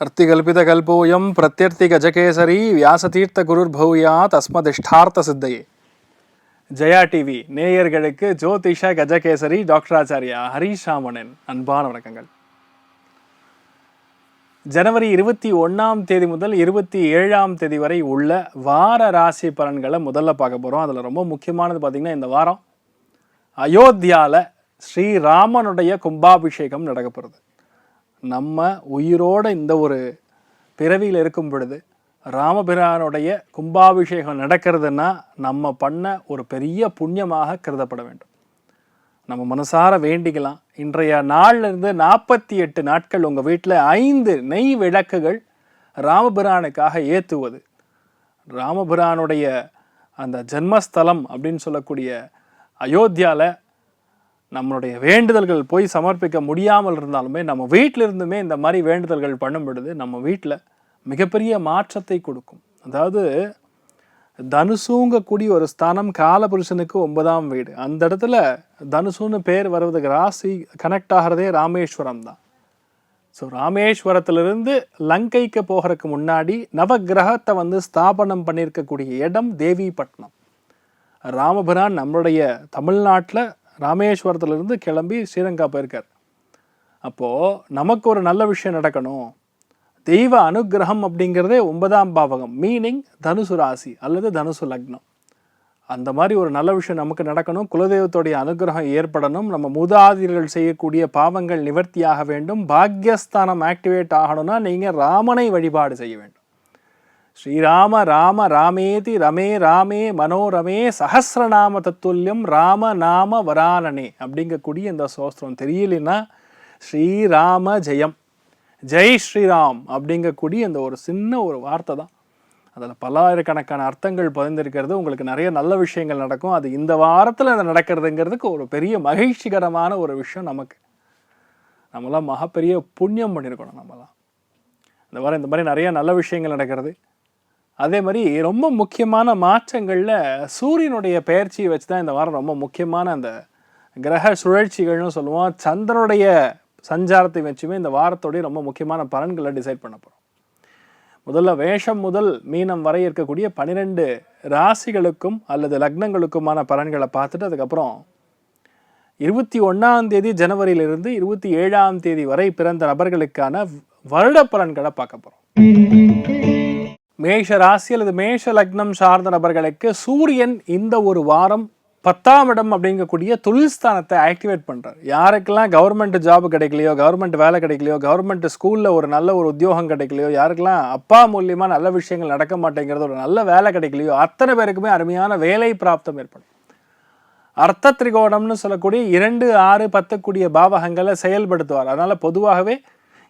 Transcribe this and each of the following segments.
அர்த்திகல்பிதகல்போயம் பிரத்யர்த்திகஜகேசரி வியாசதீர்த்த குருர்பௌயா தஸ்மதிஷ்டார்த்த சித்தையே Jaya TV நேயர்களுக்கு ஜோதிஷ கஜகேசரி டாக்டராச்சாரியா ஹரீஷ் ராமணன் அன்பான வணக்கங்கள். ஜனவரி இருபத்தி ஒன்றாம் தேதி முதல் இருபத்தி ஏழாம் தேதி வரை உள்ள வார ராசி பலன்களை முதல்ல பார்க்க போகிறோம் அதில் ரொம்ப முக்கியமானது பார்த்திங்கன்னா இந்த வாரம் அயோத்தியாவில் ஸ்ரீராமனுடைய கும்பாபிஷேகம் நடக்க நம்ம உயிரோட இந்த ஒரு பிறவியில் இருக்கும் பொழுது ராமபிரானுடைய கும்பாபிஷேகம் நடக்கிறதுனா நம்ம பண்ண ஒரு பெரிய புண்ணியமாக கருதப்பட வேண்டும். நம்ம மனசார வேண்டிக்கலாம். இன்றைய நாள்ல இருந்து நாற்பத்தி எட்டு நாட்கள் உங்கள் வீட்டில் ஐந்து நெய் விளக்குகள் ராமபிரானுக்காக ஏற்றுவது ராமபிரானுடைய அந்த ஜென்மஸ்தலம் அப்படின்னு சொல்லக்கூடிய அயோத்தியாவில் நம்மளுடைய வேண்டுதல்கள் போய் சமர்ப்பிக்க முடியாமல் இருந்தாலுமே நம்ம வீட்டில் இருந்துமே இந்த மாதிரி வேண்டுதல்கள் பண்ணும் பொழுது நம்ம வீட்டில் மிகப்பெரிய மாற்றத்தை கொடுக்கும். அதாவது தனுசூங்கக்கூடிய ஒரு ஸ்தானம் காலபுருஷனுக்கு ஒன்பதாம் வீடு. அந்த இடத்துல தனுசுன்னு பேர் வருவதுக்கு ராசி கனெக்ட் ஆகிறதே ராமேஸ்வரம் தான். ஸோ ராமேஸ்வரத்திலிருந்து லங்கைக்கு போகிறதுக்கு முன்னாடி நவகிரகத்தை வந்து ஸ்தாபனம் பண்ணியிருக்கக்கூடிய இடம் தேவிப்பட்டினம். ராமபுரான் நம்மளுடைய தமிழ்நாட்டில் ராமேஸ்வரத்துலேருந்து கிளம்பி ஸ்ரீலங்கா போயிருக்கார். அப்போது நமக்கு ஒரு நல்ல விஷயம் நடக்கணும். தெய்வ அனுகிரகம் அப்படிங்கிறதே ஒன்பதாம் பாவகம். மீனிங் தனுசு ராசி அல்லது தனுசு லக்னம். அந்த மாதிரி ஒரு நல்ல விஷயம் நமக்கு நடக்கணும். குலதெய்வத்துடைய அனுகிரகம் ஏற்படணும். நம்ம மூதாதிரிகள் செய்யக்கூடிய பாவங்கள் நிவர்த்தியாக வேண்டும். பாக்யஸ்தானம் ஆக்டிவேட் ஆகணும்னா நீங்கள் ராமனை வழிபாடு செய்ய வேண்டும். ஸ்ரீராம ராம ராமேதி ரமே ராமே மனோரமே சஹசிரநாம தத்துல்யம் ராம நாம வரானனே அப்படிங்கக்கூடிய இந்த சோஸ்திரம். தெரியலன்னா ஸ்ரீராம ஜெயம். ஜெய் ஸ்ரீராம் அப்படிங்கக்கூடிய அந்த ஒரு சின்ன ஒரு வார்த்தை தான். அதில் பல்லாயிரக்கணக்கான அர்த்தங்கள் பதிந்திருக்கிறது. உங்களுக்கு நிறைய நல்ல விஷயங்கள் நடக்கும். அது இந்த வாரத்தில் அது நடக்கிறதுங்கிறதுக்கு ஒரு பெரிய மகிழ்ச்சிகரமான ஒரு விஷயம் நமக்கு. நம்மளாம் மகப்பெரிய புண்ணியம் பண்ணியிருக்கணும் நம்மளாம். இந்த வாரம் இந்த மாதிரி நிறைய நல்ல விஷயங்கள் நடக்கிறது. அதே மாதிரி ரொம்ப முக்கியமான மாற்றங்களில் சூரியனுடைய பெயர்ச்சியை வச்சு தான் இந்த வாரம் ரொம்ப முக்கியமான அந்த கிரக சுழற்சிகள்னு சொல்லுவோம். சந்திரனுடைய சஞ்சாரத்தை வச்சுமே இந்த வாரத்தோடைய ரொம்ப முக்கியமான பலன்களை டிசைட் பண்ண போகிறோம் முதல்ல வேஷம் முதல் மீனம் வரை இருக்கக்கூடிய பன்னிரெண்டு ராசிகளுக்கும் அல்லது லக்னங்களுக்குமான பலன்களை பார்த்துட்டு அதுக்கப்புறம் இருபத்தி ஒன்றாம் தேதி ஜனவரியிலிருந்து இருபத்தி ஏழாம் தேதி வரை பிறந்த நபர்களுக்கான வருட பலன்களை பார்க்க போகிறோம் மேஷ ராசி அல்லது மேஷ லக்னம் சார்ந்த நபர்களுக்கு சூரியன் இந்த ஒரு வாரம் பத்தாம் இடம் அப்படிங்கக்கூடிய தொழில் ஸ்தானத்தை ஆக்டிவேட் பண்ணுறார் யாருக்கெல்லாம் கவர்மெண்ட் ஜாப் கிடைக்கலையோ கவர்மெண்ட் வேலை கிடைக்கலையோ கவர்மெண்ட் ஸ்கூலில் ஒரு நல்ல ஒரு உத்தியோகம் கிடைக்கலையோ யாருக்கெல்லாம் அப்பா மூலியமாக நல்ல விஷயங்கள் நடக்க மாட்டேங்கிறது ஒரு நல்ல வேலை கிடைக்கலையோ அத்தனை பேருக்குமே அருமையான வேலை பிராப்தம் ஏற்படும். அர்த்த திரிகோணம்னு சொல்லக்கூடிய இரண்டு ஆறு பத்துக்கூடிய பாவகங்களை செயல்படுத்துவார். அதனால் பொதுவாகவே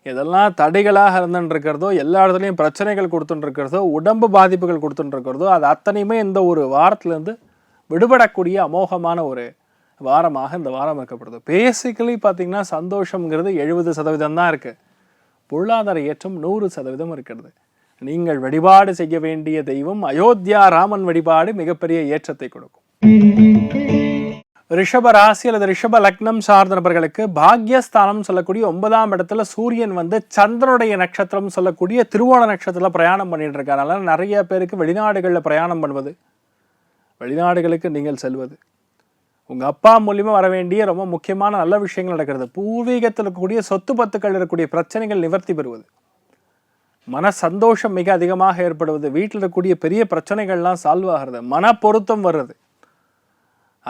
எதெல்லாம் தடைகளாக இருந்துருக்கிறதோ எல்லா இடத்துலையும் பிரச்சனைகள் கொடுத்துட்டுருக்கிறதோ உடம்பு பாதிப்புகள் கொடுத்துட்டுருக்கிறதோ அது அத்தனையுமே இந்த ஒரு வாரத்துலேருந்து விடுபடக்கூடிய அமோகமான ஒரு வாரமாக இந்த வாரம் இருக்கப்படுது பேசிக்கலி பார்த்திங்கன்னா சந்தோஷங்கிறது எழுபது சதவீதம் தான் இருக்குது பொருளாதார ஏற்றம் நூறு சதவீதம் இருக்கிறது. நீங்கள் வழிபாடு செய்ய வேண்டிய தெய்வம் அயோத்தியா ராமன் வழிபாடு மிகப்பெரிய ஏற்றத்தை கொடுக்கும். ரிஷப ராசி அல்லது ரிஷப லக்னம் சார்ந்த நபர்களுக்கு பாக்யஸ்தானம் சொல்லக்கூடிய ஒன்பதாம் இடத்துல சூரியன் வந்து சந்திரனுடைய நட்சத்திரம் சொல்லக்கூடிய திருவோண நட்சத்திரத்தில் பிரயாணம் பண்ணிட்டு இருக்காங்க நிறைய பேருக்கு வெளிநாடுகளில் பிரயாணம் பண்ணுவது வெளிநாடுகளுக்கு நீங்கள் செல்வது. உங்கள் அப்பா மூலியமாக வர வேண்டிய ரொம்ப முக்கியமான நல்ல விஷயங்கள் நடக்கிறது. பூர்வீகத்தில் இருக்கக்கூடிய சொத்து பத்துக்கள் இருக்கக்கூடிய பிரச்சனைகள் நிவர்த்தி பெறுவது. மன சந்தோஷம் மிக அதிகமாக ஏற்படுவது. வீட்டில் இருக்கக்கூடிய பெரிய பிரச்சனைகள்லாம் சால்வ் ஆகிறது. மன பொருத்தம் வர்றது.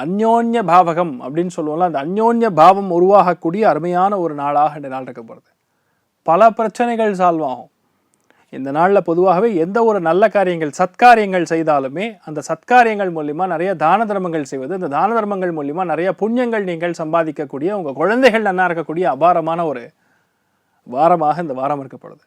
அந்யோன்ய பாவகம் அப்படின்னு சொல்லுவோம்ல அந்த அந்யோன்ய பாவம் உருவாகக்கூடிய அருமையான ஒரு நாளாக இந்த நாள் இருக்க போகிறது பல பிரச்சனைகள் சால்வ் ஆகும். இந்த நாளில் பொதுவாகவே எந்த ஒரு நல்ல காரியங்கள் சத்காரியங்கள் செய்தாலுமே அந்த சத்காரியங்கள் மூலிமா நிறைய தான தர்மங்கள் செய்வது அந்த தான தர்மங்கள் மூலிமா நிறைய புண்ணியங்கள் நீங்கள் சம்பாதிக்கக்கூடிய உங்கள் குழந்தைகள் நன்னா இருக்கக்கூடிய அபாரமான ஒரு வாரமாக இந்த வாரம் இருக்கப்படுது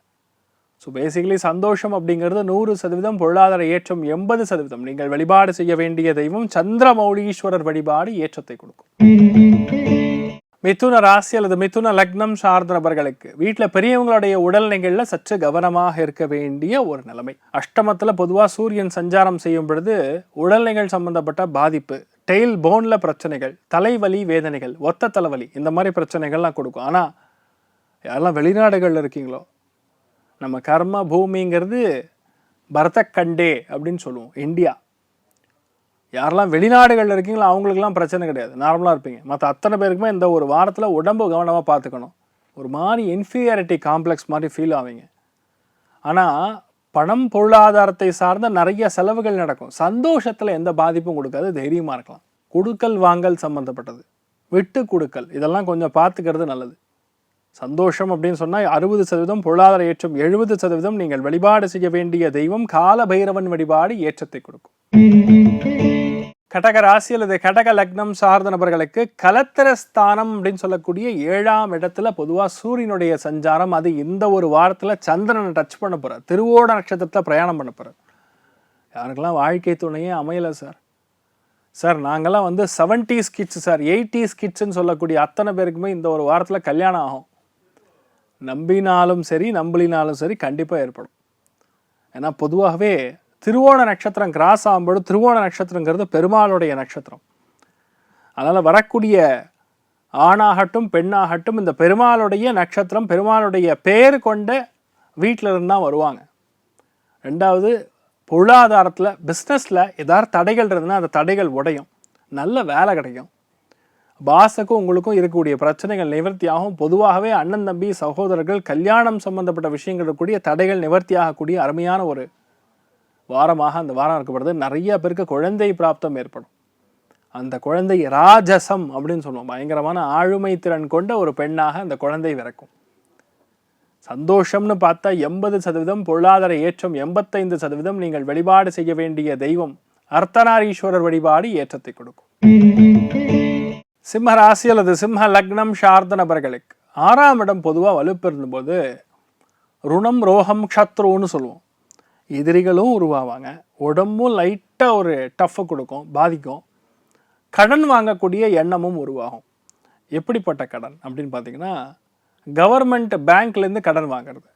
ஸோ பேசிக்கலி சந்தோஷம் அப்படிங்கிறது நூறு சதவீதம் பொருளாதார ஏற்றம் எண்பது சதவீதம். நீங்கள் வழிபாடு செய்ய வேண்டிய தெய்வம் சந்திரமௌலீஸ்வரர் வழிபாடு ஏற்றத்தை கொடுக்கும். மிதுன ராசி அல்லது மிதுன லக்னம் சார்ந்த நபர்களுக்கு வீட்டில் பெரியவங்களுடைய உடல்நிலைகளில் சற்று கவனமாக இருக்க வேண்டிய ஒரு நிலைமை. அஷ்டமத்தில் பொதுவாக சூரியன் சஞ்சாரம் செய்யும் பொழுது உடல்நிலைகள் சம்பந்தப்பட்ட பாதிப்பு டெய்ல் போனில் பிரச்சனைகள் தலைவலி வேதனைகள் ஒத்த தலைவலி இந்த மாதிரி பிரச்சனைகள்லாம் கொடுக்கும். ஆனால் யாரெல்லாம் வெளிநாடுகளில் இருக்கீங்களோ நம்ம கர்ம பூமிங்கிறது பரதக்கண்டே அப்படின்னு சொல்லுவோம் இந்தியா. யாரெல்லாம் வெளிநாடுகளில் இருக்கீங்களோ அவங்களுக்குலாம் பிரச்சனை கிடையாது நார்மலாக இருப்பீங்க. மற்ற அத்தனை பேருக்குமே இந்த ஒரு வாரத்தில் உடம்பு கவனமாக பார்த்துக்கணும். ஒரு மாதிரி இன்ஃபீரியாரிட்டி காம்ப்ளெக்ஸ் மாதிரி ஃபீல் ஆவீங்க. ஆனால் பணம் பொருளாதாரத்தை சார்ந்த நிறைய செலவுகள் நடக்கும். சந்தோஷத்தில் எந்த பாதிப்பும் கொடுக்காது தைரியமாக இருக்கலாம். கொடுக்கல் வாங்கல் சம்மந்தப்பட்டது விட்டு கொடுக்கல் இதெல்லாம் கொஞ்சம் பார்த்துக்கிறது நல்லது. சந்தோஷம் அப்படின்னு சொன்னால் அறுபது சதவீதம் பொருளாதார ஏற்றம் எழுபது சதவீதம் நீங்கள் வழிபாடு செய்ய வேண்டிய தெய்வம் கால பைரவன் வழிபாடு ஏற்றத்தை கொடுக்கும். கடக ராசி அல்லது கடக லக்னம் சார்ந்த நபர்களுக்கு கலத்திர ஸ்தானம் அப்படின்னு சொல்லக்கூடிய ஏழாம் இடத்துல பொதுவாக சூரியனுடைய சஞ்சாரம் அது இந்த ஒரு வாரத்தில் சந்திரனை டச் பண்ண போகிறார் திருவோட நட்சத்திரத்தில் பிரயாணம் பண்ண போகிறார் யாருக்கெல்லாம் வாழ்க்கை துணையே அமையலை சார். சார் நாங்கள்லாம் வந்து செவன்டீஸ் கிட்ஸ் சார். எயிட்டிஸ் கிட்ஸ்ன்னு சொல்லக்கூடிய அத்தனை பேருக்குமே இந்த ஒரு வாரத்தில் கல்யாணம் ஆகும். நம்பினாலும் சரி நம்பலினாலும் சரி கண்டிப்பாக ஏற்படும். ஏன்னா பொதுவாகவே திருவோண நட்சத்திரம் கிராஸ் ஆகும்போது திருவோண நட்சத்திரங்கிறது பெருமாளுடைய நட்சத்திரம். அதனால் வரக்கூடிய ஆணாகட்டும் பெண்ணாகட்டும் இந்த பெருமாளுடைய நட்சத்திரம் பெருமாளுடைய பேர் கொண்ட வீட்டில் இருந்தால் வருவாங்க. ரெண்டாவது பொருளாதாரத்தில் பிஸ்னஸில் ஏதாவது தடைகள் இருந்ததுன்னா அந்த தடைகள் உடையும். நல்ல வேலை கிடைக்கும். பாஸுக்கும் உங்களுக்கும் இருக்கக்கூடிய பிரச்சனைகள் நிவர்த்தியாகும். பொதுவாகவே அண்ணன் தம்பி சகோதரர்கள் கல்யாணம் சம்பந்தப்பட்ட விஷயங்கள் இருக்கக்கூடிய தடைகள் நிவர்த்தியாகக்கூடிய அருமையான ஒரு வாரமாக அந்த வாரம் இருக்கப்படுது. நிறைய பேருக்கு குழந்தை பிராப்தம் ஏற்படும். அந்த குழந்தை ராஜசம் அப்படின்னு சொல்லுவோம். பயங்கரமான ஆளுமை திறன் கொண்ட ஒரு பெண்ணாக அந்த குழந்தை பிறக்கும். சந்தோஷம்னு பார்த்தா எண்பது சதவீதம் பொருளாதார ஏற்றம் எண்பத்தைந்து சதவீதம் நீங்கள் வழிபாடு செய்ய வேண்டிய தெய்வம் அர்த்தநாரீஸ்வரர் வழிபாடு ஏற்றத்தை கொடுக்கும். சிம்ம ராசி அல்லது சிம்ம லக்னம் சார்ந்த நபர்களுக்கு ஆறாம் இடம் பொதுவாக வலுப்பெறும்போது ருணம் ரோகம் க்ஷத்ருன்னு சொல்லுவோம். எதிரிகளும் உருவாவாங்க. உடம்பும் லைட்டாக ஒரு டஃப்பை கொடுக்கும் பாதிக்கும். கடன் வாங்கக்கூடிய எண்ணமும் உருவாகும். எப்படிப்பட்ட கடன் அப்படின்னு பார்த்தீங்கன்னா கவர்மெண்ட் பேங்க்லேருந்து கடன் வாங்குறது.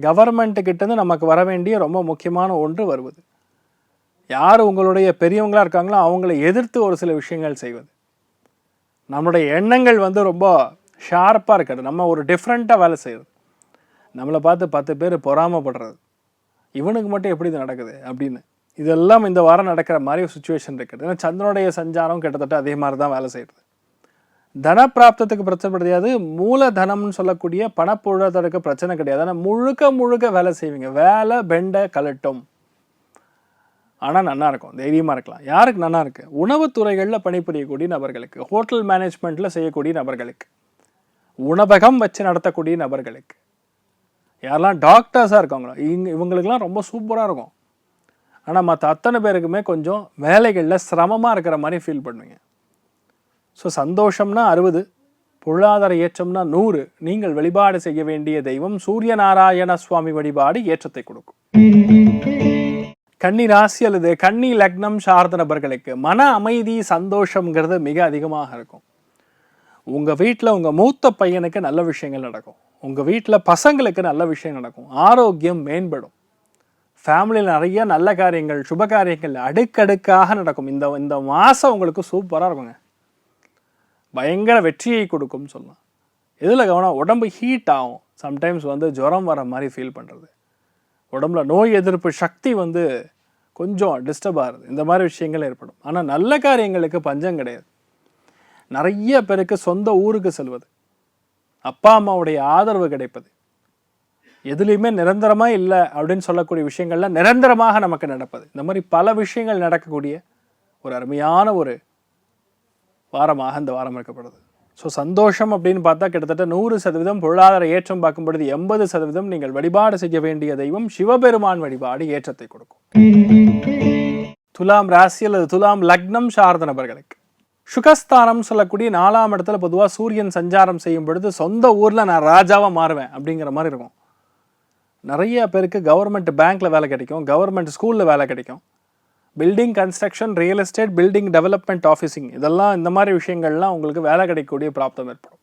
கவர்மெண்ட்டு கிட்டேருந்து நமக்கு வர வேண்டிய ரொம்ப முக்கியமான ஒன்று வருவது. யார் உங்களுடைய பெரியவங்களாக இருக்காங்களோ அவங்கள எதிர்த்து ஒரு சில விஷயங்கள் செய்வது. நம்மளுடைய எண்ணங்கள் வந்து ரொம்ப ஷார்ப்பாக இருக்கிறது. நம்ம ஒரு டிஃப்ரெண்ட்டாக வேலை செய்கிறது நம்மளை பார்த்து பத்து பேர் பொறாமப்படுறது. இவனுக்கு மட்டும் எப்படி இது நடக்குது அப்படின்னு. இதெல்லாம் இந்த வாரம் நடக்கிற மாதிரி ஒரு சுச்சுவேஷன் இருக்குது. ஏன்னா சந்திரனுடைய சஞ்சாரம் கிட்டத்தட்ட அதே மாதிரி தான் வேலை செய்கிறது தன பிராப்தத்துக்கு பிரச்சனை கிடையாது. மூலதனம்னு சொல்லக்கூடிய பணப்புழத்தருக்கு பிரச்சனை கிடையாது. ஆனால் முழுக்க முழுக்க வேலை செய்வீங்க. வேலை பெண்டை கலட்டும். ஆனால் நல்லா இருக்கும் தைரியமாக இருக்கலாம். யாருக்கு நல்லா இருக்கு? உணவுத்துறைகளில் பணிபுரியக்கூடிய நபர்களுக்கு ஹோட்டல் மேனேஜ்மெண்ட்டில் செய்யக்கூடிய நபர்களுக்கு உணவகம் வச்சு நடத்தக்கூடிய நபர்களுக்கு. யாரெல்லாம் டாக்டர்ஸாக இருக்காங்களோ இங்க இவங்களுக்கெல்லாம் ரொம்ப சூப்பராக இருக்கும். ஆனால் மற்ற அத்தனை பேருக்குமே கொஞ்சம் வேலைகளில் சிரமமாக இருக்கிற மாதிரி ஃபீல் பண்ணுவீங்க. ஸோ சந்தோஷம்னா அறுபது பொருளாதார ஏற்றம்னா நூறு. நீங்கள் வழிபாடு செய்ய வேண்டிய தெய்வம் சூரிய நாராயண சுவாமி வழிபாடு ஏற்றத்தை கொடுக்கும். கன்னி ராசி அல்லது கன்னி லக்னம் சார்ந்த நபர்களுக்கு மன அமைதி சந்தோஷம்ங்கிறது மிக அதிகமாக இருக்கும். உங்கள் வீட்டில் உங்கள் மூத்த பையனுக்கு நல்ல விஷயங்கள் நடக்கும். உங்கள் வீட்டில் பசங்களுக்கு நல்ல விஷயம் நடக்கும். ஆரோக்கியம் மேம்படும். ஃபேமிலியில் நிறைய நல்ல காரியங்கள் சுப காரியங்கள் அடுக்கடுக்காக நடக்கும். இந்த இந்த மாதம் உங்களுக்கு சூப்பராக இருக்குங்க. பயங்கர வெற்றியை கொடுக்கும்னு சொல்லலாம். எதில் கவனம்? உடம்பு ஹீட் ஆகும். சம்டைம்ஸ் வந்து ஜுரம் வர மாதிரி ஃபீல் பண்ணுறது உடம்புல நோய் எதிர்ப்பு சக்தி வந்து கொஞ்சம் டிஸ்டர்ப் ஆகுது. இந்த மாதிரி விஷயங்கள் ஏற்படும். ஆனால் நல்ல காரியங்களுக்கு பஞ்சம் கிடையாது. நிறைய பேருக்கு சொந்த ஊருக்கு செல்வது அப்பா அம்மாவுடைய ஆதரவு கிடைப்பது எதுலேயுமே நிரந்தரமாக இல்லை அப்படின்னு சொல்லக்கூடிய விஷயங்கள்லாம் நிரந்தரமாக நமக்கு நடப்பது. இந்த மாதிரி பல விஷயங்கள் நடக்கக்கூடிய ஒரு அருமையான ஒரு வாரமாக இந்த வாரம் இருக்கப்படுது ஸோ சந்தோஷம் அப்படின்னு பார்த்தா கிட்டத்தட்ட நூறு சதவீதம் பொருளாதார ஏற்றம் பார்க்கும் பொழுது எண்பது சதவீதம் நீங்கள் வழிபாடு செய்ய வேண்டிய தெய்வம் சிவபெருமான் வழிபாடு ஏற்றத்தை கொடுக்கும். துலாம் ராசி அல்லது துலாம் லக்னம் சார்ந்த நபர்களுக்கு. சுகஸ்தானம் சொல்லக்கூடிய நாலாம் இடத்துல பொதுவாக சூரியன் சஞ்சாரம் செய்யும் பொழுது சொந்த ஊரில் நான் ராஜாவாக மாறுவேன் அப்படிங்கிற மாதிரி இருக்கும். நிறைய பேருக்கு கவர்மெண்ட் பேங்க்கில் வேலை கிடைக்கும் கவர்மெண்ட் ஸ்கூலில் வேலை கிடைக்கும். Building construction real estate building development ஆஃபீஸிங் இதெல்லாம் இந்த மாதிரி விஷயங்கள்லாம் உங்களுக்கு வேலை கிடைக்கக்கூடிய பிராப்தம் ஏற்படும்.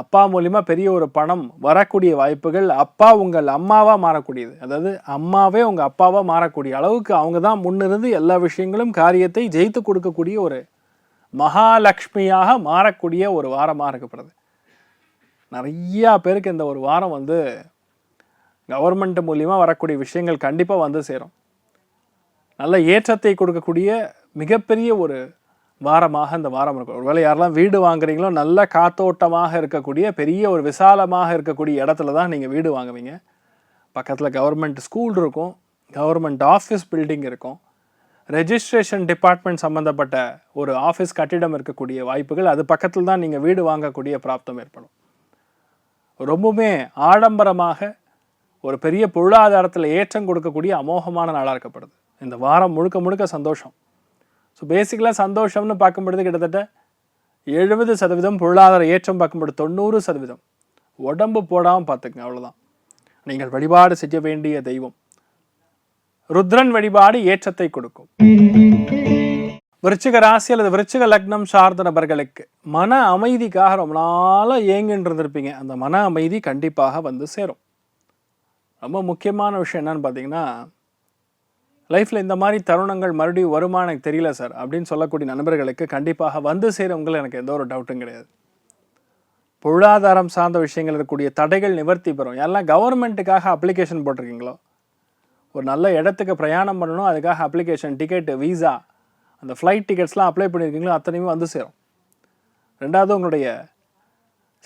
அப்பா மூலிமா பெரிய ஒரு பணம் வரக்கூடிய வாய்ப்புகள் அப்பா உங்கள் அம்மாவாக மாறக்கூடியது. அதாவது அம்மாவே உங்கள் அப்பாவாக மாறக்கூடிய அளவுக்கு அவங்க தான் முன்னிருந்து எல்லா விஷயங்களும் காரியத்தை ஜெயித்து கொடுக்கக்கூடிய ஒரு மகாலட்சுமியாக மாறக்கூடிய ஒரு வாரமாக இருக்கப்படுது. நிறையா பேருக்கு இந்த ஒரு வாரம் வந்து கவர்மெண்ட் மூலியமாக வரக்கூடிய விஷயங்கள் கண்டிப்பாக வந்து சேரும். நல்ல ஏற்றத்தை கொடுக்கக்கூடிய மிகப்பெரிய ஒரு வாரமாக இந்த வாரம் இருக்கும். ஒருவேளை யாரெல்லாம் வீடு வாங்குறீங்களோ நல்ல காத்தோட்டமாக இருக்கக்கூடிய பெரிய ஒரு விசாலமாக இருக்கக்கூடிய இடத்துல தான் நீங்கள் வீடு வாங்குவீங்க. பக்கத்தில் கவர்மெண்ட் ஸ்கூல் இருக்கும் கவர்மெண்ட் ஆஃபீஸ் பில்டிங் இருக்கும். ரெஜிஸ்ட்ரேஷன் டிபார்ட்மெண்ட் சம்மந்தப்பட்ட ஒரு ஆஃபீஸ் கட்டிடம் இருக்கக்கூடிய வாய்ப்புகள் அது பக்கத்தில் தான் நீங்கள் வீடு வாங்கக்கூடிய பிராப்தம் ஏற்படும். ரொம்பவுமே ஆடம்பரமாக ஒரு பெரிய பொருளாதாரத்தில் ஏற்றம் கொடுக்கக்கூடிய அமோகமான நாளாக இருக்கப்படுது. இந்த வாரம் முழுக்க முழுக்க சந்தோஷம். ஸோ பேசிக்கலாக சந்தோஷம்னு பார்க்கும்பொழுது கிட்டத்தட்ட எழுபது சதவீதம் பொருளாதார ஏற்றம் பார்க்கும்பொழுது தொண்ணூறு சதவீதம். உடம்பு போடாமல் பார்த்துக்குங்க அவ்வளோதான் நீங்கள் வழிபாடு செய்ய வேண்டிய தெய்வம். ருத்ரன் வழிபாடு ஏற்றத்தை கொடுக்கும். விருச்சிக ராசி அல்லது விருச்சிக லக்னம் சார்ந்த நபர்களுக்கு மன அமைதிக்காக ரொம்ப நாளாக ஏங்கின்னு இருந்திருப்பீங்க. அந்த மன அமைதி கண்டிப்பாக வந்து சேரும். ரொம்ப முக்கியமான விஷயம் என்னன்னு பார்த்தீங்கன்னா லைஃப்பில் இந்த மாதிரி தருணங்கள் மறுபடியும் வருமா எனக்கு தெரியல சார். அப்படின்னு சொல்லக்கூடிய நண்பர்களுக்கு கண்டிப்பாக வந்து செய்கிறவங்களும் எனக்கு எந்த ஒரு டவுட்டும் கிடையாது. பொருளாதாரம் சார்ந்த விஷயங்கள் இருக்கக்கூடிய தடைகள் நிவர்த்தி பெறும். எல்லாம் கவர்மெண்ட்டுக்காக அப்ளிகேஷன் போட்டிருக்கீங்களோ ஒரு நல்ல இடத்துக்கு பிரயாணம் பண்ணணும் அதுக்காக அப்ளிகேஷன் டிக்கெட்டு வீசா அந்த ஃப்ளைட் டிக்கெட்ஸ்லாம் அப்ளை பண்ணியிருக்கீங்களோ அத்தனையுமே வந்து சேரும். ரெண்டாவது உங்களுடைய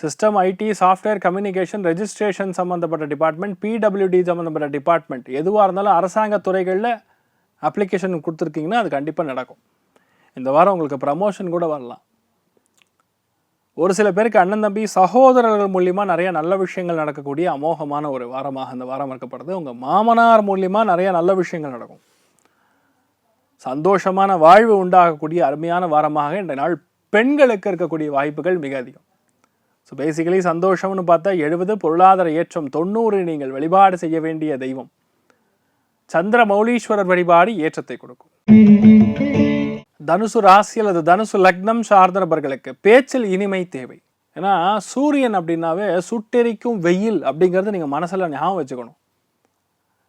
system IT software communication registration சம்மந்தப்பட்ட டிபார்ட்மெண்ட் பிடபிள்யூடி சம்மந்தப்பட்ட டிபார்ட்மெண்ட் எதுவாக இருந்தாலும் அரசாங்க துறைகளில் அப்ளிகேஷன் கொடுத்துருக்கீங்கன்னா அது கண்டிப்பாக நடக்கும். இந்த வாரம் உங்களுக்கு ப்ரமோஷன் கூட வரலாம். ஒரு சில பேருக்கு அண்ணன் தம்பி சகோதரர்கள் மூலியமா நிறைய நல்ல விஷயங்கள் நடக்கக்கூடிய அமோகமான ஒரு வாரமாக இந்த வாரம் இருக்கப்படுது உங்கள் மாமனார் மூலியமாக நிறைய நல்ல விஷயங்கள் நடக்கும். சந்தோஷமான வாழ்வு உண்டாகக்கூடிய அருமையான வாரமாக இந்த நாள் பெண்களுக்கு இருக்கக்கூடிய வாய்ப்புகள் மிக அதிகம். ஸோ பேசிக்கலி சந்தோஷம்னு பார்த்தா எழுபது பொருளாதார ஏற்றம் தொண்ணூறு நீங்கள் வழிபாடு செய்ய வேண்டிய தெய்வம். சந்திர மௌலீஸ்வரர் வழிபாடு ஏற்றத்தை கொடுக்கும். தனுசு ராசி அல்லது தனுசு லக்னம் சார்ந்தவர்களுக்கு பேச்சில் இனிமை தேவை. ஏன்னா சூரியன் அப்படின்னாவே சுட்டெரிக்கும் வெயில் அப்படிங்கிறத நீங்கள் மனசில் ஞாபகம் வச்சுக்கணும்.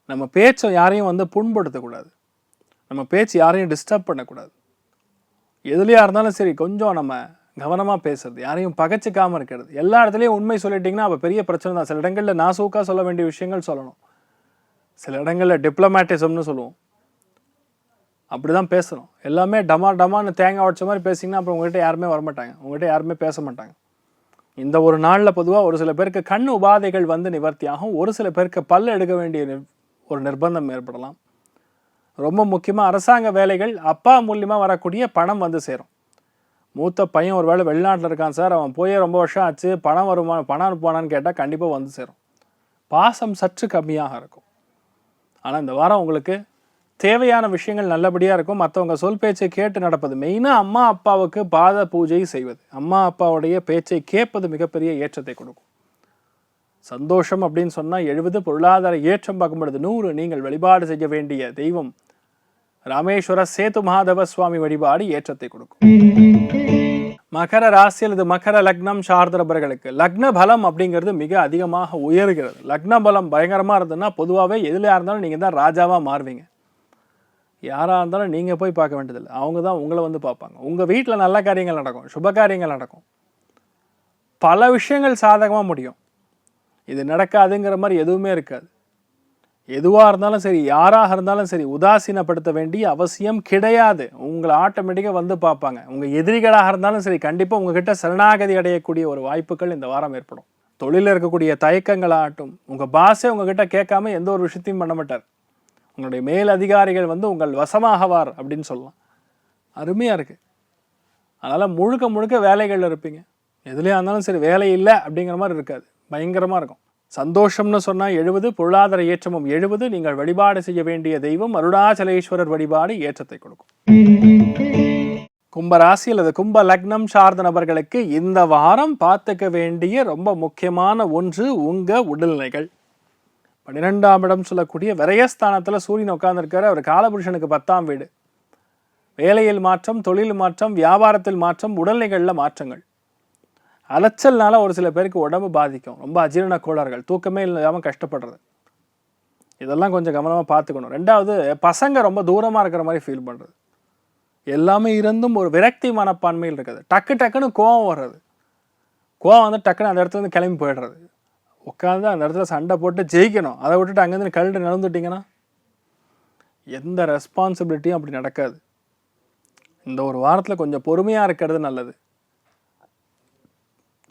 நம்ம பேச்சை யாரையும் வந்து புண்படுத்தக்கூடாது நம்ம பேச்சு யாரையும் டிஸ்டர்ப் பண்ணக்கூடாது எதுலையாக இருந்தாலும் சரி கொஞ்சம் நம்ம கவனமாக பேசுறது யாரையும் பகைச்சிக்காமல் இருக்கிறது. எல்லா இடத்துலையும் உண்மை சொல்லிட்டிங்கன்னா அப்போ பெரிய பிரச்சனை தான். சில இடங்களில் நாசூக்காக சொல்ல வேண்டிய விஷயங்கள் சொல்லணும். சில இடங்களில் டிப்ளமேட்டிசம்னு சொல்லுவோம். அப்படி தான் பேசணும் எல்லாமே டமா டமான்னு தேங்காய் உடச்ச மாதிரி பேசிங்கன்னா அப்புறம் உங்கள்கிட்ட யாருமே வரமாட்டாங்க. உங்கள்கிட்ட யாருமே பேச மாட்டாங்க. இந்த ஒரு நாளில் பொதுவாக ஒரு சில பேருக்கு கண் உபாதைகள் வந்து நிவர்த்தியாகும். ஒரு சில பேருக்கு பல் எடுக்க வேண்டிய ஒரு நிர்பந்தம் ஏற்படலாம். ரொம்ப முக்கியமாக அரசாங்க வேலைகள் அப்பா மூலியமாக வரக்கூடிய பணம் வந்து சேரும். மூத்த பையன் ஒரு வேளை வெளிநாட்டில் இருக்கான் சார். அவன் போயே ரொம்ப வருஷம் ஆச்சு. பணம் வருமா பணம் அனுப்புவானான்னு கேட்டால் கண்டிப்பாக வந்து சேரும். பாசம் சற்று கம்மியாக இருக்கும். ஆனால் இந்த வாரம் உங்களுக்கு தேவையான விஷயங்கள் நல்லபடியாக இருக்கும். மற்றவங்க சொல் பேச்சை கேட்டு நடப்பது. மெயினாக அம்மா அப்பாவுக்கு பாத பூஜை செய்வது. அம்மா அப்பாவுடைய பேச்சை கேட்பது மிகப்பெரிய ஏற்றத்தை கொடுக்கும். சந்தோஷம் அப்படின்னு சொன்னால் எழுபது பொருளாதார ஏற்றம் பார்க்கும் பொழுது நூறு. நீங்கள் வழிபாடு செய்ய வேண்டிய தெய்வம் ராமேஸ்வர சேது மாதவ சுவாமி வழிபாடு ஏற்றத்தை கொடுக்கும். மகர ராசி அல்லது மகர லக்னம் சார்ந்தவர்களுக்கு லக்ன பலம் அப்படிங்கிறது மிக அதிகமாக உயர்கிறது. லக்ன பலம் பயங்கரமாக இருந்ததுன்னா பொதுவாகவே எதுலையா இருந்தாலும் நீங்கள் தான் ராஜாவாக மாறுவீங்க. யாராக இருந்தாலும் நீங்கள் போய் பார்க்க வேண்டியதில்லை. அவங்க தான் உங்களை வந்து பார்ப்பாங்க. உங்கள் வீட்டில் நல்ல காரியங்கள் நடக்கும் சுப காரியங்கள் நடக்கும். பல விஷயங்கள் சாதகமாக முடியும். இது நடக்காதுங்கிற மாதிரி எதுவுமே இருக்காது. எதுவாக இருந்தாலும் சரி யாராக இருந்தாலும் சரி உதாசீனப்படுத்த வேண்டிய அவசியம் கிடையாது. உங்களை ஆட்டோமேட்டிக்காக வந்து பார்ப்பாங்க. உங்கள் எதிரிகளாக இருந்தாலும் சரி கண்டிப்பாக உங்ககிட்ட சரணாகதி அடையக்கூடிய ஒரு வாய்ப்புகள் இந்த வாரம் ஏற்படும். தொழிலில் இருக்கக்கூடிய தயக்கங்களாகட்டும் உங்கள் பாஸே உங்ககிட்ட கேட்காம எந்த ஒரு விஷயத்தையும் பண்ண மாட்டார். உங்களுடைய மேல் அதிகாரிகள் வந்து உங்கள் வசமாகவார் அப்படின்னு சொல்லலாம். அருமையாக இருக்குது அதனால் முழுக்க முழுக்க வேலைகளில் இருப்பீங்க. எதுலேயா இருந்தாலும் சரி வேலை இல்லை அப்படிங்கிற மாதிரி இருக்காது. பயங்கரமாக இருக்கும். சந்தோஷம்னு சொன்னால் எழுபது பொருளாதார ஏற்றமும் எழுபது நீங்கள் வழிபாடு செய்ய வேண்டிய தெய்வம் அருணாச்சலேஸ்வரர் வழிபாடு ஏற்றத்தை கொடுக்கும். கும்ப ராசி அல்லது கும்ப லக்னம் சார்ந்த நபர்களுக்கு இந்த வாரம் பார்த்துக்க வேண்டிய ரொம்ப முக்கியமான ஒன்று உங்கள் உடல்நிலைகள். பன்னிரெண்டாம் இடம் சொல்லக்கூடிய விரயஸ்தானத்தில் சூரியன் உட்கார்ந்துருக்காரு. அவர் காலபுருஷனுக்கு பத்தாம் வீடு. வேலையில் மாற்றம் தொழில் மாற்றம் வியாபாரத்தில் மாற்றம் உடல்நிலைகளில் மாற்றங்கள். அலைச்சல்னால ஒரு சில பேருக்கு உடம்பு பாதிக்கும். ரொம்ப அஜீரண கோளாறுகள் தூக்கமே இல்லாமல் கஷ்டப்படுறது. இதெல்லாம் கொஞ்சம் கவனமாக பார்த்துக்கணும். ரெண்டாவது பசங்க ரொம்ப தூரமாக இருக்கிற மாதிரி ஃபீல் பண்ணுறது எல்லாமே இருந்தும் ஒரு விரக்தி மனப்பான்மையில் இருக்குது. டக்கு டக்குன்னு கோவம் வர்றது. கோவம் வந்து டக்குன்னு அந்த இடத்துல வந்து கிளம்பி போயிடுறது. உட்காந்து அந்த இடத்துல சண்டை போட்டு ஜெயிக்கணும். அதை விட்டுட்டு அங்கேருந்து கழுட்டு நடந்துட்டிங்கன்னா எந்த ரெஸ்பான்சிபிலிட்டியும் அப்படி நடக்காது. இந்த ஒரு வாரத்தில் கொஞ்சம் பொறுமையாக இருக்கிறது நல்லது.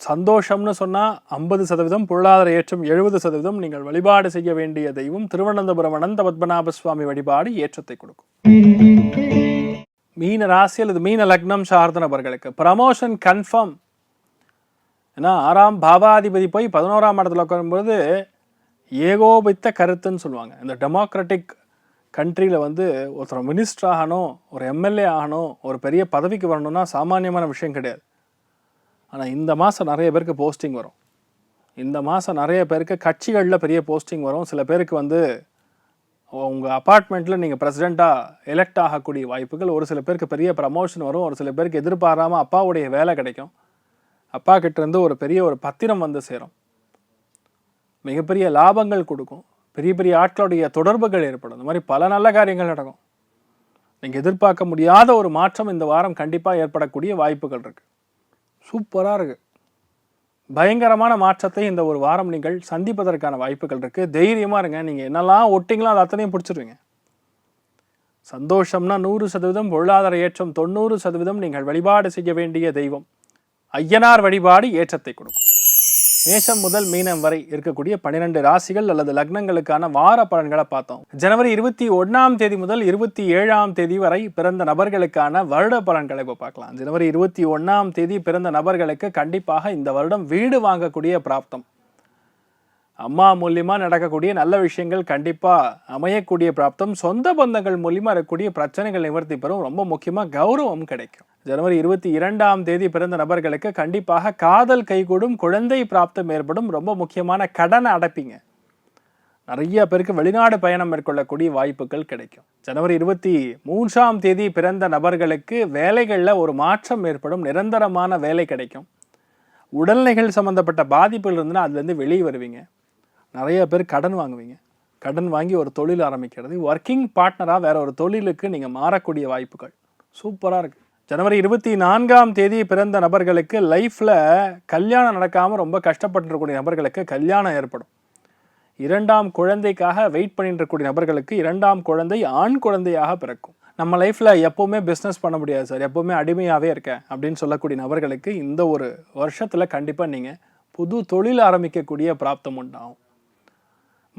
சந்தோஷம்னு சொன்னால் ஐம்பது சதவீதம் பொருளாதார ஏற்றம் எழுபது சதவீதம் நீங்கள் வழிபாடு செய்ய வேண்டிய தெய்வம் திருவனந்தபுரம் அனந்த பத்மநாப சுவாமி வழிபாடு ஏற்றத்தை கொடுக்கும். மீன ராசி அல்லது மீன லக்னம் சார்ந்த நபர்களுக்கு ப்ரமோஷன் கன்ஃபார்ம் ஏன்னா ஆறாம் பாவாதிபதி போய் பதினோராம் இடத்துல உட்காரும்போது ஏகோபித்த கருத்துன்னு சொல்லுவாங்க. இந்த டெமோக்ராட்டிக் கண்ட்ரியில் வந்து ஒருத்தர் மினிஸ்டர் ஆகணும் ஒரு எம்எல்ஏ ஆகணும் ஒரு பெரிய பதவிக்கு வரணும்னா சாமானியமான விஷயம் கிடையாது. ஆனால் இந்த மாதம் நிறைய பேருக்கு போஸ்டிங் வரும். இந்த மாதம் நிறைய பேருக்கு கட்சிகளில் பெரிய போஸ்டிங் வரும். சில பேருக்கு வந்து உங்கள் அப்பார்ட்மெண்ட்டில் நீங்கள் பிரசிடெண்ட்டாக எலெக்ட் ஆகக்கூடிய வாய்ப்புகள் ஒரு சில பேருக்கு பெரிய ப்ரமோஷன் வரும். ஒரு சில பேருக்கு எதிர்பாராமல் அப்பாவுடைய வேலை கிடைக்கும். அப்பா கிட்டேருந்து ஒரு பெரிய ஒரு பத்திரம் வந்து சேரும். மிகப்பெரிய லாபங்கள் கொடுக்கும். பெரிய பெரிய ஆட்களுடைய தொடர்புகள் ஏற்படும். இந்த மாதிரி பல நல்ல காரியங்கள் நடக்கும். நீங்கள் எதிர்பார்க்க முடியாத ஒரு மாற்றம் இந்த வாரம் கண்டிப்பாக ஏற்படக்கூடிய வாய்ப்புகள் இருக்குது சூப்பராக இருக்குது பயங்கரமான மாற்றத்தை இந்த ஒரு வாரம் நீங்கள் சந்திப்பதற்கான வாய்ப்புகள் இருக்குது தைரியமாக இருங்க. நீங்கள் என்னெல்லாம் ஒட்டிங்களோ அது அத்தனையும் பிடிச்சிருவீங்க. சந்தோஷம்னா நூறு சதவீதம் பொருளாதார ஏற்றம் தொண்ணூறு சதவீதம் நீங்கள் வழிபாடு செய்ய வேண்டிய தெய்வம். ஐயனார் வழிபாடு ஏற்றத்தை கொடுக்கும். மேஷம் முதல் மீனம் வரை இருக்கக்கூடிய பன்னிரெண்டு ராசிகள் அல்லது லக்னங்களுக்கான வார பலன்களை பார்த்தோம். ஜனவரி இருபத்தி ஒன்றாம் தேதி முதல் இருபத்தி ஏழாம் தேதி வரை பிறந்த நபர்களுக்கான வருட பலன்களை இப்போ பார்க்கலாம். ஜனவரி இருபத்தி ஒன்றாம் தேதி பிறந்த நபர்களுக்கு கண்டிப்பாக இந்த வருடம் வீடு வாங்கக்கூடிய பிராப்தம். அம்மா மூலியமா நடக்கக்கூடிய நல்ல விஷயங்கள் கண்டிப்பா அமையக்கூடிய பிராப்தம் சொந்த பந்தங்கள் மூலியமா இருக்கக்கூடிய பிரச்சனைகள் நிவர்த்தி பெறும். ரொம்ப முக்கியமா கௌரவம் கிடைக்கும். ஜனவரி இருபத்தி இரண்டாம் தேதி பிறந்த நபர்களுக்கு கண்டிப்பாக காதல் கைகூடும் குழந்தை பிராப்தம் ஏற்படும். ரொம்ப முக்கியமான கடனை அடைப்பீங்க. நிறைய பேருக்கு வெளிநாடு பயணம் மேற்கொள்ளக்கூடிய வாய்ப்புகள் கிடைக்கும். ஜனவரி இருபத்தி மூன்றாம் தேதி பிறந்த நபர்களுக்கு வேலைகளில் ஒரு மாற்றம் ஏற்படும். நிரந்தரமான வேலை கிடைக்கும். உடல்நிலைகள் சம்பந்தப்பட்ட பாதிப்புகள் இருந்தால் அதுலேருந்து வெளியே வருவீங்க. நிறைய பேர் கடன் வாங்குவீங்க. கடன் வாங்கி ஒரு தொழில் ஆரம்பிக்கிறது. ஒர்க்கிங் பார்ட்னராக வேறு ஒரு தொழிலுக்கு நீங்கள் மாறக்கூடிய வாய்ப்புகள். சூப்பராக இருக்குது ஜனவரி இருபத்தி நான்காம் தேதி பிறந்த நபர்களுக்கு லைஃப்பில் கல்யாணம் நடக்காமல் ரொம்ப கஷ்டப்பட்டுருக்கூடிய நபர்களுக்கு கல்யாணம் ஏற்படும். இரண்டாம் குழந்தைக்காக வெயிட் பண்ணிட்டு இருக்கக்கூடிய நபர்களுக்கு இரண்டாம் குழந்தை ஆண் குழந்தையாக பிறக்கும். நம்ம லைஃப்பில் எப்போவுமே பிஸ்னஸ் பண்ண முடியாது சார் எப்போவுமே அடிமையாகவே இருக்கேன் அப்படின்னு சொல்லக்கூடிய நபர்களுக்கு இந்த ஒரு வருஷத்தில் கண்டிப்பாக நீங்கள் புது தொழில் ஆரம்பிக்கக்கூடிய பிராப்தம் உண்டாகும்.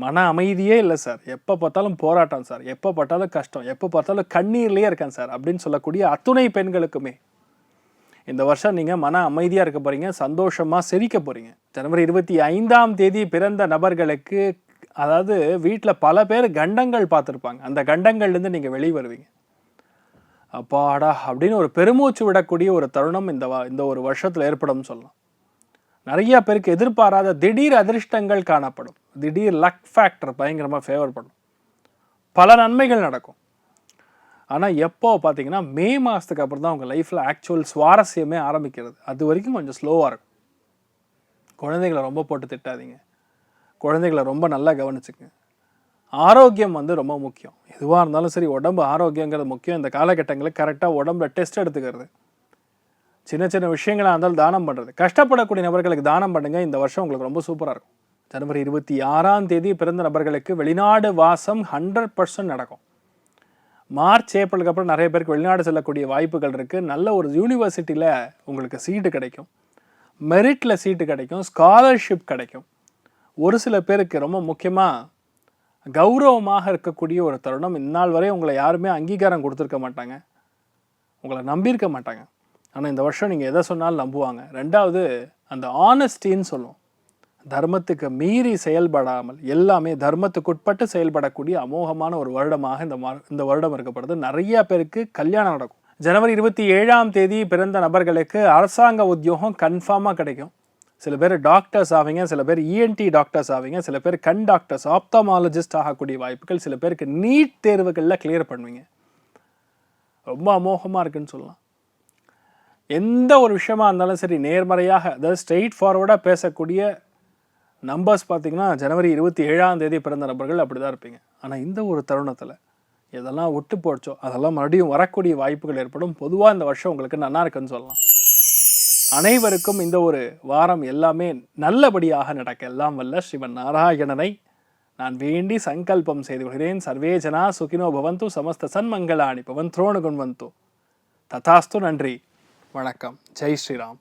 மன அமைதியே இல்லை சார். எப்போ பார்த்தாலும் போராட்டம் சார். எப்போ பார்த்தாலும் கஷ்டம். எப்போ பார்த்தாலும் கண்ணீர்லேயே இருக்கேன் சார் அப்படின்னு சொல்லக்கூடிய அத்துணை பெண்களுக்குமே. இந்த வருஷம் நீங்கள் மன அமைதியாக இருக்க போகிறீங்க சந்தோஷமாக சிரிக்க போகிறீங்க ஜனவரி இருபத்தி ஐந்தாம் தேதி பிறந்த நபர்களுக்கு அதாவது வீட்டில் பல பேர் கண்டங்கள் பார்த்துருப்பாங்க. அந்த கண்டங்கள்லேருந்து நீங்கள் வெளியே வருவீங்க. அப்பாடா அப்படின்னு ஒரு பெருமூச்சு விடக்கூடிய ஒரு தருணம் இந்த வா இந்த ஒரு வருஷத்தில் ஏற்படும் சொல்லலாம். நிறைய பேருக்கு எதிர்பாராத திடீர் அதிர்ஷ்டங்கள் காணப்படும். திடீர் லக் ஃபேக்டர் பயங்கரமாக ஃபேவர் பண்ணும். பல நன்மைகள் நடக்கும். ஆனால் எப்போ பார்த்தீங்கன்னா மே மாதத்துக்கு அப்புறம் தான் உங்கள் லைஃப்பில் ஆக்சுவல் சுவாரஸ்யமே ஆரம்பிக்கிறது. அது வரைக்கும் கொஞ்சம் ஸ்லோவாக இருக்கும். குழந்தைகளை ரொம்ப போட்டு திட்டாதீங்க. குழந்தைகளை ரொம்ப நல்லா கவனிச்சுக்கங்க. ஆரோக்கியம் வந்து ரொம்ப முக்கியம். எதுவாக இருந்தாலும் சரி உடம்பு ஆரோக்கியங்கிறது முக்கியம். இந்த காலகட்டங்களில் கரெக்டாக உடம்புல டெஸ்ட் எடுத்துக்கிறது. சின்ன சின்ன விஷயங்களாக இருந்தாலும் தானம் பண்ணுறது கஷ்டப்படக்கூடிய நபர்களுக்கு தானம் பண்ணுங்கள் இந்த வருஷம் உங்களுக்கு ரொம்ப சூப்பராக இருக்கும். ஜனவரி இருபத்தி ஆறாம் தேதி பிறந்த நபர்களுக்கு வெளிநாடு வாசம் ஹண்ட்ரட் பர்சன்ட் நடக்கும். மார்ச் ஏப்ரலுக்கு அப்புறம் நிறைய பேருக்கு வெளிநாடு செல்லக்கூடிய வாய்ப்புகள் இருக்குது நல்ல ஒரு யூனிவர்சிட்டியில் உங்களுக்கு சீட்டு கிடைக்கும். மெரிட்டில் சீட்டு கிடைக்கும். ஸ்காலர்ஷிப் கிடைக்கும். ஒரு சில பேருக்கு ரொம்ப முக்கியமாக கௌரவமாக இருக்கக்கூடிய ஒரு தருணம். இந்நாள் வரை உங்களை யாருமே அங்கீகாரம் கொடுத்துருக்க மாட்டாங்க. உங்களை நம்பியிருக்க மாட்டாங்க. ஆனால் இந்த வருஷம் நீங்கள் எதை சொன்னாலும் நம்புவாங்க. ரெண்டாவது அந்த ஆனஸ்டின்னு சொல்லுவோம். தர்மத்துக்கு மீறி செயல்படாமல் எல்லாமே தர்மத்துக்குட்பட்டு செயல்படக்கூடிய அமோகமான ஒரு வருடமாக இந்த இந்த வருடம் இருக்கப்படுது. நிறைய பேருக்கு கல்யாணம் நடக்கும். ஜனவரி இருபத்தி ஏழாம் தேதி பிறந்த நபர்களுக்கு அரசாங்க உத்தியோகம் கன்ஃபார்மாக கிடைக்கும். சில பேர் டாக்டர்ஸ் ஆவீங்க சில பேர் இஎன்டி டாக்டர்ஸ் ஆவீங்க சில பேர் கண் டாக்டர்ஸ் ஆப்தமாலஜிஸ்ட் ஆகக்கூடிய வாய்ப்புகள் சில பேருக்கு நீட் தேர்வுகளில் கிளியர் பண்ணுவீங்க. ரொம்ப அமோகமாக இருக்குன்னு சொல்லலாம். எந்த ஒரு விஷயமா இருந்தாலும் சரி நேர்மறையாக அதாவது ஸ்ட்ரெயிட் ஃபார்வர்டாக பேசக்கூடிய நம்பர்ஸ் பார்த்தீங்கன்னா ஜனவரி இருபத்தி ஏழாம் தேதி பிறந்த நபர்கள் அப்படி தான் இருப்பீங்க. ஆனால் இந்த ஒரு தருணத்தில் எதெல்லாம் ஒட்டு போச்சோ அதெல்லாம் மறுபடியும் வரக்கூடிய வாய்ப்புகள் ஏற்படும். பொதுவாக இந்த வருஷம் உங்களுக்கு நல்லா இருக்குன்னு சொல்லலாம். அனைவருக்கும் இந்த ஒரு வாரம் எல்லாமே நல்லபடியாக நடக்க. எல்லாம் வல்ல ஸ்ரீமன் நாராயணனை நான் வேண்டி சங்கல்பம் செய்து கொள்கிறேன். சர்வே ஜனா சுகினோ பவந்து சமஸ்த சன்மங்களாணி பவன் துரோணு குண்வந்து ததாஸ்து நன்றி. வணக்கம். ஜெய் ஸ்ரீராம்.